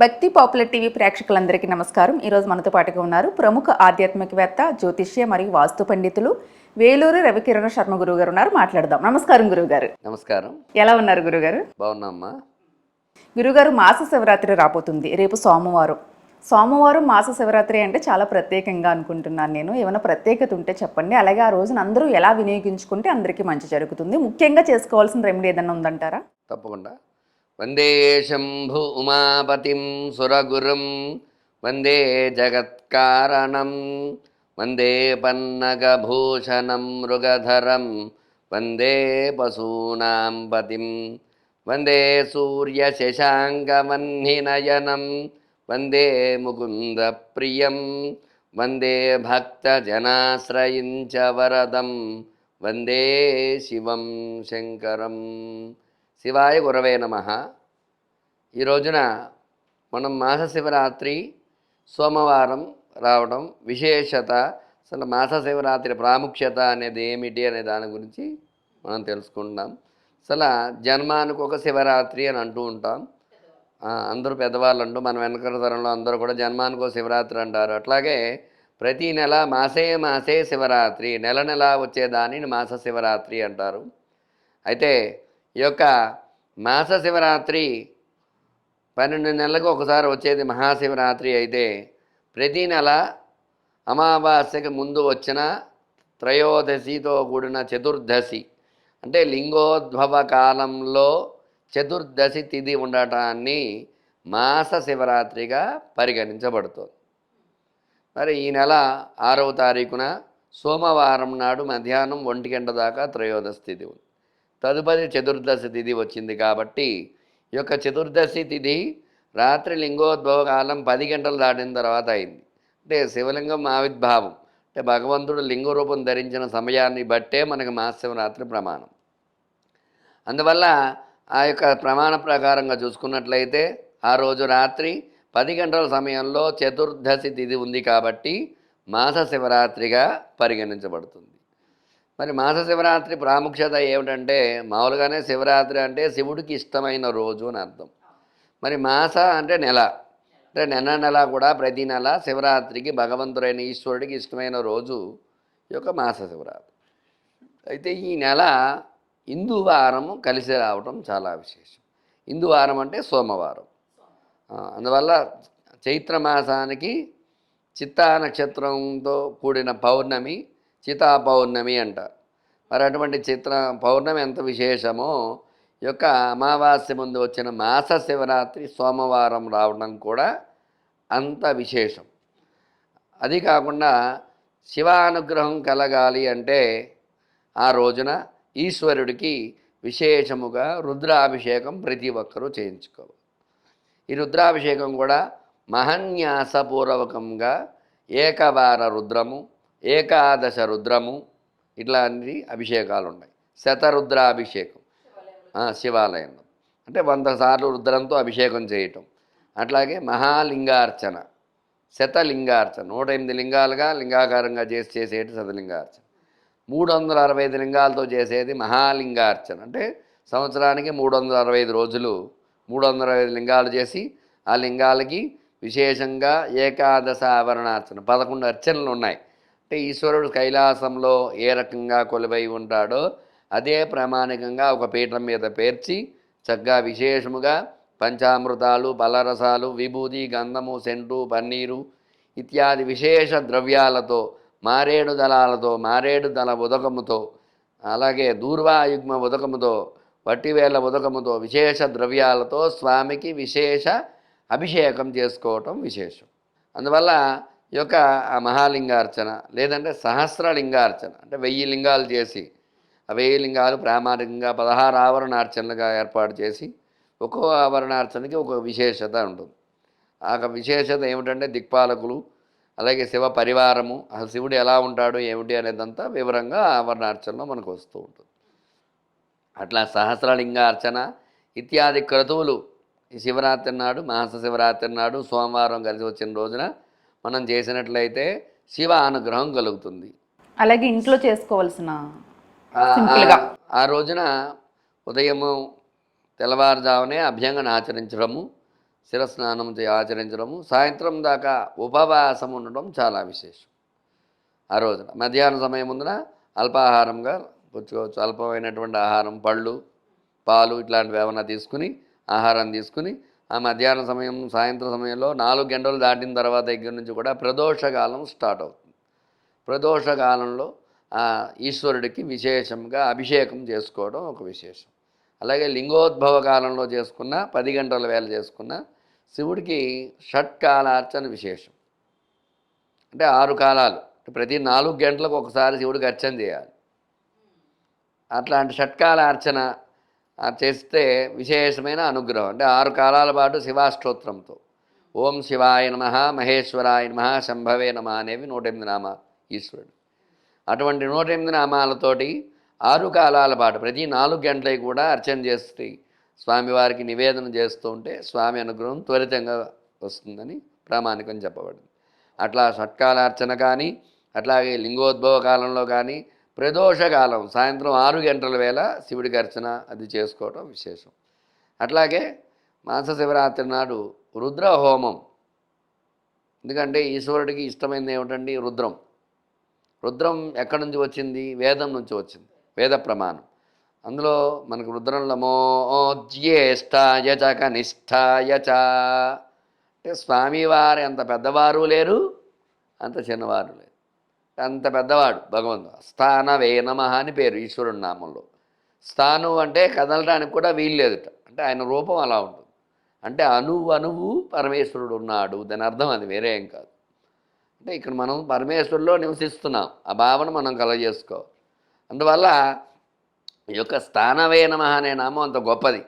భక్తి popular TV ప్రేక్షకులందరికీ నమస్కారం. ఈరోజు మనతో పాటుగా ఉన్నారు ప్రముఖ ఆధ్యాత్మికవేత్త జ్యోతిష్య మరియు వాస్తు పండితులు వేలూరు రవికిరణ శర్మ గురువు గారు ఉన్నారు. మాట్లాడదాం. నమస్కారం గురువుగారు. నమస్కారం. ఎలా ఉన్నారు గురుగారు బాగున్నామ్మా గురుగారు మాస శివరాత్రి రాబోతుంది. రేపు సోమవారం. సోమవారం మాస శివరాత్రి అంటే చాలా ప్రత్యేకంగా అనుకుంటున్నాను నేను. ఏమైనా ప్రత్యేకత ఉంటే చెప్పండి. అలాగే ఆ రోజున అందరూ ఎలా వినియోగించుకుంటే అందరికీ మంచి జరుగుతుంది. ముఖ్యంగా చేసుకోవాల్సిన రెమెడీ ఏదైనా ఉందంటారా? తప్పకుండా. वन्दे शम्भु उमापतिं सुरगुरुं वन्दे जगत्कारणं वन्दे पन्नगभूषणं मृगधरं वन्दे पशूनां पतिं वन्दे सूर्यशशाङ्गमह्निनयनं वन्दे मुकुन्दप्रियं वन्दे भक्तजनाश्रयिञ्च वरदं वन्दे शिवं शङ्करम्। శివాయ గురవే నమ. ఈ రోజున మనం మాస శివరాత్రి సోమవారం రావడం విశేషత. అసలు మాస శివరాత్రి ప్రాముఖ్యత అనేది ఏమిటి అనే దాని గురించి మనం తెలుసుకుంటాం అసలు జన్మానికి ఒక శివరాత్రి అని అంటూ ఉంటాం. అందరూ పెద్దవాళ్ళు అంటూ మన వెనకల తరంలో అందరూ కూడా జన్మానికి ఒక శివరాత్రి అంటారు. అట్లాగే ప్రతి నెల మాసే మాసే శివరాత్రి నెల నెల వచ్చేదానిని మాస శివరాత్రి అంటారు. అయితే ఈ యొక్క మాస శివరాత్రి పన్నెండు నెలలకు ఒకసారి వచ్చేది మహాశివరాత్రి అయితే ప్రతి నెల అమావాస్యకి ముందు వచ్చిన త్రయోదశితో కూడిన చతుర్దశి అంటే లింగోద్భవ కాలంలో చతుర్దశి తిథి ఉండటాన్ని మాస శివరాత్రిగా పరిగణించబడుతుంది. మరి ఈ నెల ఆరవ తారీఖున సోమవారం నాడు మధ్యాహ్నం ఒంటి గంట దాకా త్రయోదశి తిథి ఉంది. తదుపరి చతుర్దశి తిథి వచ్చింది కాబట్టి ఈ యొక్క చతుర్దశి తిథి రాత్రి లింగోద్భవ కాలం పది గంటలు దాటిన తర్వాత అయింది. అంటే శివలింగం ఆవిర్భావం. అంటే భగవంతుడు లింగ రూపం ధరించిన సమయాన్ని బట్టే మనకి మహాశివరాత్రి ప్రమాణం. అందువల్ల ఆ యొక్క ప్రమాణ ప్రకారంగా చూసుకున్నట్లయితే ఆ రోజు రాత్రి పది గంటల సమయంలో చతుర్దశి తిథి ఉంది కాబట్టి మాస శివరాత్రిగా పరిగణించబడుతుంది. మరి మాస శివరాత్రి ప్రాముఖ్యత ఏమిటంటే మామూలుగానే శివరాత్రి అంటే శివుడికి ఇష్టమైన రోజు అని అర్థం. మరి మాస అంటే నెల. అంటే నెల నెల కూడా ప్రతి నెల శివరాత్రికి భగవంతుడైన ఈశ్వరుడికి ఇష్టమైన రోజు ఈ యొక్క మాస శివరాత్రి. అయితే ఈ నెల హిందూ వారము కలిసి రావటం చాలా విశేషం. హిందూ వారం అంటే సోమవారం. అందువల్ల చైత్ర మాసానికి చిత్తా నక్షత్రంతో కూడిన పౌర్ణమి చితా పౌర్ణమి అంట. మరి అటువంటి చిత్ర పౌర్ణమి ఎంత విశేషమో ఈ యొక్క అమావాస్య ముందు వచ్చిన మాస శివరాత్రి సోమవారం రావడం కూడా అంత విశేషం. అది కాకుండా శివానుగ్రహం కలగాలి అంటే ఆ రోజున ఈశ్వరుడికి విశేషముగా రుద్రాభిషేకం ప్రతి ఒక్కరూ చేయించుకోవాలి. ఈ రుద్రాభిషేకం కూడా మహన్యాసపూర్వకంగా ఏకవార రుద్రము ఏకాదశ రుద్రము ఇట్లాంటి అభిషేకాలు ఉన్నాయి శతరుద్రాభిషేకం శివాలయంలో. అంటే వంద సార్లు రుద్రంతో అభిషేకం చేయటం. అట్లాగే మహాలింగార్చన. శతలింగార్చన. నూట ఎనిమిది లింగాలుగా లింగాకారంగా చేసి చేసేటి శతలింగార్చన. మూడు వందల అరవై ఐదు లింగాలతో చేసేది మహాలింగార్చన. అంటే సంవత్సరానికి మూడు వందల అరవై ఐదు రోజులు మూడు వందల అరవై ఐదు లింగాలు చేసి ఆ లింగాలకి విశేషంగా ఏకాదశ ఆవరణార్చన. పదకొండు అర్చనలు ఉన్నాయి అంటే ఈశ్వరుడు కైలాసంలో ఏ రకంగా కొలువై ఉంటాడో అదే ప్రామాణికంగా ఒక పీఠం మీద పేర్చి చక్కగా విశేషముగా పంచామృతాలు పలరసాలు విభూది గంధము సెంటు పన్నీరు ఇత్యాది విశేష ద్రవ్యాలతో మారేడు దళాలతో మారేడు దళ ఉదకముతో అలాగే దూర్వాయుగ్మ ఉదకముతో వట్టివేల ఉదకముతో విశేష ద్రవ్యాలతో స్వామికి విశేష అభిషేకం చేసుకోవటం విశేషం. అందువల్ల యొక్క మహాలింగార్చన లేదంటే సహస్రలింగార్చన అంటే వెయ్యి లింగాలు చేసి ఆ వెయ్యి లింగాలు ప్రామాణికంగా పదహారు ఆవరణార్చనలుగా ఏర్పాటు చేసి ఒక్కో ఆవరణార్చనకి ఒక విశేషత ఉంటుంది. ఆ విశేషత ఏమిటంటే దిక్పాలకులు అలాగే శివ పరివారము అసలు శివుడు ఎలా ఉంటాడు ఏమిటి అనేదంతా వివరంగా ఆవరణార్చనలో మనకు వస్తూ ఉంటుంది. అట్లా సహస్రలింగార్చన ఇత్యాది క్రతువులు శివరాత్రి నాడు మహాశివరాత్రి నాడు సోమవారం కలిసి వచ్చిన రోజున మనం చేసినట్లయితే శివ అనుగ్రహం కలుగుతుంది. అలాగే ఇంట్లో చేసుకోవాల్సిన ఆ- రోజున ఉదయము తెల్లవారుజామునే అభ్యంగన ఆచరించడము శిరస్నానం చే- ఆచరించడము సాయంత్రం దాకా ఉపవాసం ఉండడం చాలా విశేషం. ఆ రోజున మధ్యాహ్న సమయం ముందున అల్పాహారంగా పుచ్చుకోవచ్చు అల్పమైనటువంటి ఆహారం పళ్ళు పాలు ఇట్లాంటివి ఏమైనా తీసుకుని ఆహారం తీసుకుని ఆ మధ్యాహ్న సమయం సాయంత్రం సమయంలో నాలుగు గంటలు దాటిన తర్వాత దగ్గర నుంచి కూడా ప్రదోషకాలం స్టార్ట్ అవుతుంది. ప్రదోషకాలంలో ఆ ఈశ్వరుడికి విశేషంగా అభిషేకం చేసుకోవడం ఒక విశేషం. అలాగే లింగోద్భవ కాలంలో చేసుకున్న పది గంటల వేళ చేసుకున్న శివుడికి షట్కాలార్చన విశేషం. అంటే ఆరు కాలాలు. ప్రతి నాలుగు గంటలకు ఒకసారి శివుడికి అర్చన చేయాలి. అట్లాంటి షట్కాల అర్చన చేస్తే విశేషమైన అనుగ్రహం. అంటే ఆరు కాలాల పాటు శివాష్టోత్రంతో. ఓం శివాయ నమ మహేశ్వరాయ నమ శంభవే నమ అనేవి నూట ఎనిమిది నామ ఈశ్వరుడు. అటువంటి నూట ఎనిమిది నామాలతోటి ఆరు కాలాల పాటు ప్రతి నాలుగు గంటలకి కూడా అర్చన చేస్తే స్వామివారికి నివేదన చేస్తూ ఉంటే స్వామి అనుగ్రహం త్వరితంగా వస్తుందని ప్రామాణికం చెప్పబడింది. అట్లా షట్కాలార్చన కానీ అట్లాగే లింగోద్భవ కాలంలో కానీ ప్రదోషకాలం సాయంత్రం ఆరు గంటల వేళ శివుడికి అర్చన అది చేసుకోవటం విశేషం. అట్లాగే మాస శివరాత్రి నాడు రుద్ర హోమం ఎందుకంటే ఈశ్వరుడికి ఇష్టమైనది ఏమిటండి? రుద్రం. రుద్రం ఎక్కడి నుంచి వచ్చింది? వేదం నుంచి వచ్చింది. వేద ప్రమాణం. అందులో మనకు రుద్రంలో మోజ్యేష్టాయ చ కనిష్టాయ చ. అంటే స్వామివారు ఎంత పెద్దవారు లేరు అంత చిన్నవారు లేరు. అంత పెద్దవాడు భగవంతుడు. స్థానవే నమ అని పేరు ఈశ్వరుడి నామంలో. స్థాను అంటే కదలడానికి కూడా వీల్లేదుట. అంటే ఆయన రూపం అలా ఉంటుంది. అంటే అణువు అణువు పరమేశ్వరుడు ఉన్నాడు. దాని అర్థం అది వేరే ఏం కాదు. అంటే ఇక్కడ మనం పరమేశ్వరులో నివసిస్తున్నాం. ఆ భావన మనం కలగజేసుకో. అందువల్ల ఈ యొక్క స్థానవే నమ అనే నామం అంత గొప్పది.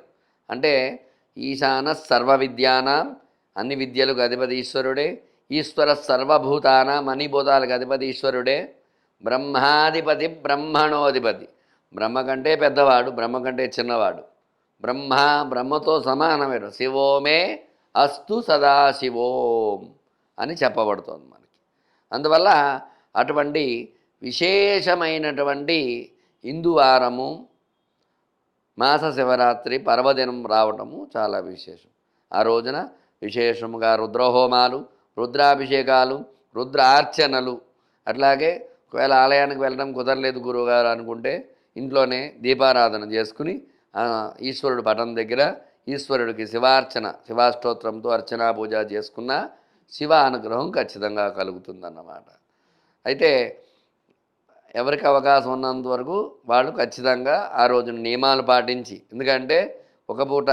అంటే ఈశాన సర్వ విద్యానం అన్ని విద్యలకు అధిపతి ఈశ్వరుడే. ఈశ్వర సర్వభూతాన అన్ని భూతాలకు అధిపతి ఈశ్వరుడే. బ్రహ్మాధిపతి బ్రహ్మణోధిపతి. బ్రహ్మ కంటే పెద్దవాడు బ్రహ్మ కంటే చిన్నవాడు. బ్రహ్మ బ్రహ్మతో సమానమైన శివోమే అస్తు సదాశివోం అని చెప్పబడుతోంది మనకి. అందువల్ల అటువంటి విశేషమైనటువంటి హిందువారము మాస శివరాత్రి పర్వదినం రావటము చాలా విశేషం. ఆ రోజున విశేషముగా రుద్రహోమాలు రుద్రాభిషేకాలు రుద్రార్చనలు అట్లాగే ఒకవేళ ఆలయానికి వెళ్ళడం కుదరలేదు గురువుగారు అనుకుంటే ఇంట్లోనే దీపారాధన చేసుకుని ఈశ్వరుడు పటం దగ్గర ఈశ్వరుడికి శివార్చన శివాష్టోత్రంతో అర్చనా పూజ చేసుకున్న శివ అనుగ్రహం ఖచ్చితంగా కలుగుతుందన్నమాట. అయితే ఎవరికి అవకాశం ఉన్నంత వరకు వాళ్ళు ఖచ్చితంగా ఆ రోజున నియమాలు పాటించి ఎందుకంటే ఒక పూట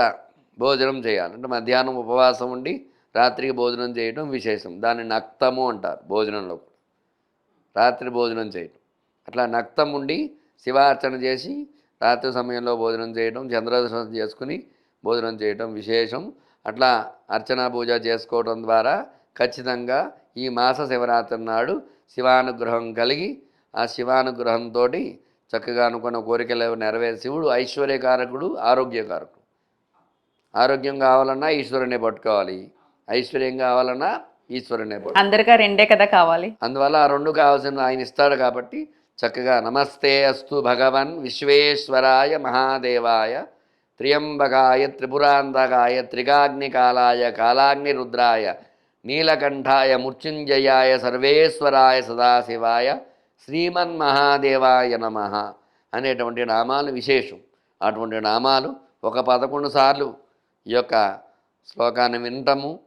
భోజనం చేయాలి. అంటే మధ్యాహ్నం ఉపవాసం ఉండి రాత్రికి భోజనం చేయటం విశేషం. దాన్ని నక్తము అంటారు భోజనంలో కూడా. రాత్రి భోజనం చేయటం. అట్లా నక్తం ఉండి శివార్చన చేసి రాత్రి సమయంలో భోజనం చేయటం చంద్రదర్శనం చేసుకుని భోజనం చేయటం విశేషం. అట్లా అర్చన పూజ చేసుకోవడం ద్వారా ఖచ్చితంగా ఈ మాస శివరాత్రి నాడు శివానుగ్రహం కలిగి ఆ శివానుగ్రహంతో చక్కగా అనుకున్న కోరికలు నెరవేరే శివుడు ఐశ్వర్యకారకుడు ఆరోగ్యకారకుడు. ఆరోగ్యం కావాలన్నా ఈశ్వరునే పట్టుకోవాలి. ఐశ్వర్యం కావాలన్నా ఈశ్వరునే అందరికీ రెండే కదా కావాలి. అందువల్ల ఆ రెండు కావాల్సిన ఆయన ఇస్తాడు కాబట్టి చక్కగా నమస్తే అస్తు భగవన్ విశ్వేశ్వరాయ మహాదేవాయ త్రియంబకాయ త్రిపురాంతకాయ త్రికాగ్నికాలాయ కాలాగ్ని రుద్రాయ నీలకంఠాయ మృత్యుంజయాయ సర్వేశ్వరాయ సదాశివాయ శ్రీమన్మహాదేవాయ నమ అనేటువంటి నామాలు విశేషం. అటువంటి నామాలు ఒక పదకొండు సార్లు ఈ యొక్క శ్లోకాన్ని వినటము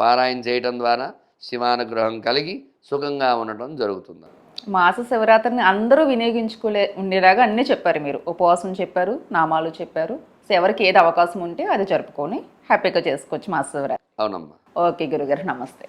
పారాయణ చేయటం ద్వారా శివానుగ్రహం కలిగి సుఖంగా ఉండటం జరుగుతుంది. మాస శివరాత్రిని అందరూ వినియోగించుకోలే ఉండేలాగా అన్నీ చెప్పారు మీరు. ఉపవాసం చెప్పారు నామాలు చెప్పారు. సో ఎవరికి ఏది అవకాశం ఉంటే అది జరుపుకొని హ్యాపీగా చేసుకోవచ్చు మాస శివరాత్రి. అవునమ్మా. ఓకే గురుగారు నమస్తే.